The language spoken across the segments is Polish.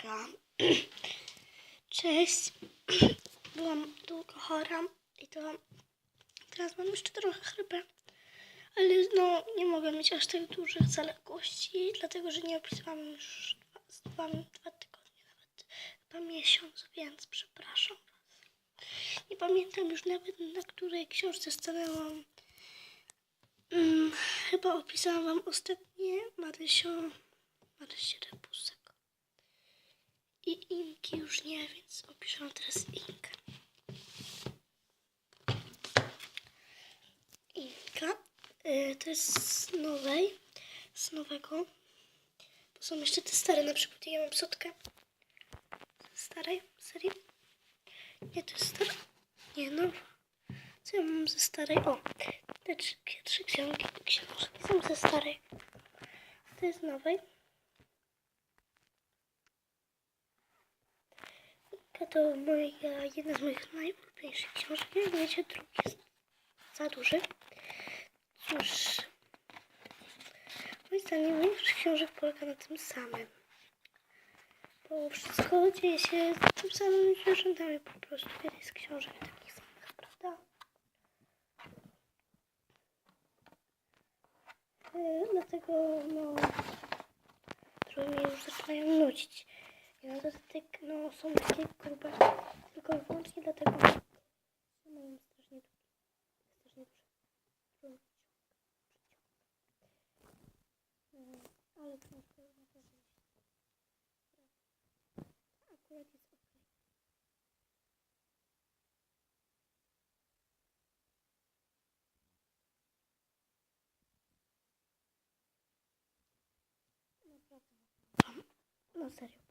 Cześć. Byłam długo chora i to teraz mam jeszcze trochę chrypę. Ale no nie mogę mieć aż tak dużych zaległości, dlatego że nie opisałam już dwa, dwa, dwa tygodnie, nawet chyba miesiąc, więc przepraszam Was. Nie pamiętam już nawet na której książce stanęłam. Mm, chyba opisałam Wam ostatnie Marysio, Marysię Repusek. I Inki już nie, więc opiszę teraz Inkę. Inka. Y, to jest z nowej, z nowego. Bo są jeszcze te stare, na przykład ja mam sotkę. Z starej serii. Nie, to jest stara. Nie, no. Co ja mam ze starej? O, te trzy, trzy książki, książki są ze starej. To jest nowej. Inka to moja, jedna z moich najulubieńszych książek. Wiecie, drugi jest za duży. Cóż, moim zdaniem większość książek polega na tym samym. Bo wszystko dzieje się z tym samym zwierzętami po prostu. Wiele jest książek takich samych, prawda? E, dlatego, no, trochę mnie już zaczynają nudzić. I na dodatek, no, są takie grube tylko wyłącznie dlatego, że mają strasznie długie, strasznie duże. Mm, Ale książka naprawdę jest. Akurat jest ok. Na serio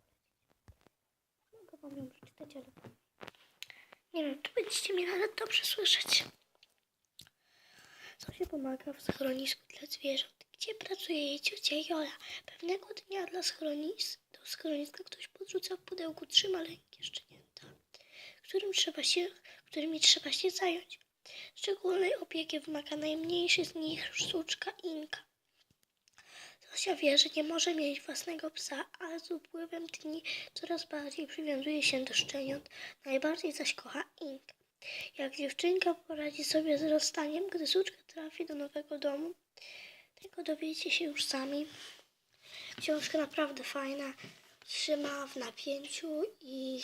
ją przeczytać, ale nie wiem, czy będziecie mnie nawet dobrze słyszeć. Co się pomaga w schronisku dla zwierząt, gdzie pracuje jej ciocia Jola. Pewnego dnia dla schronis, do schroniska ktoś podrzuca w pudełku trzy maleńkie szczenięta, którym trzeba się, którymi trzeba się zająć. Szczególnej opieki wymaga najmniejszy z nich sztuczka Inka. Zosia wie, że nie może mieć własnego psa, ale z upływem dni coraz bardziej przywiązuje się do szczeniąt, najbardziej zaś kocha Inkę. Jak dziewczynka poradzi sobie z rozstaniem, gdy suczka trafi do nowego domu, tego dowiecie się już sami. Książka naprawdę fajna, trzyma w napięciu i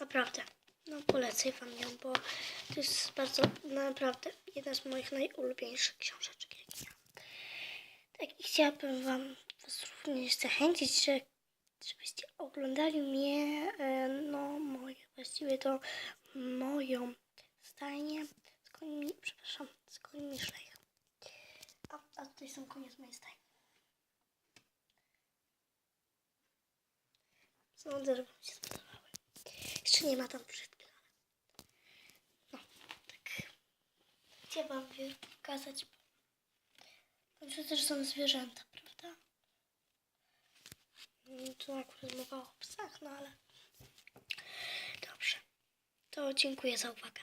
naprawdę, no polecę wam ją, bo to jest bardzo, naprawdę jedna z moich najulubieńszych książeczek, i chciałabym wam również zachęcić, że żebyście oglądali mnie, e, no moje, właściwie to moją stajnię z końmi, przepraszam, z końmi szlejch. A, a tutaj są konie z mojej stajni. Sądzę, że wam się spodobały. Jeszcze nie ma tam ale no, tak. Chciałam wam pokazać, końcu też są zwierzęta, prawda? Mm, Tu akurat mowa o psach, no ale dobrze. To dziękuję za uwagę.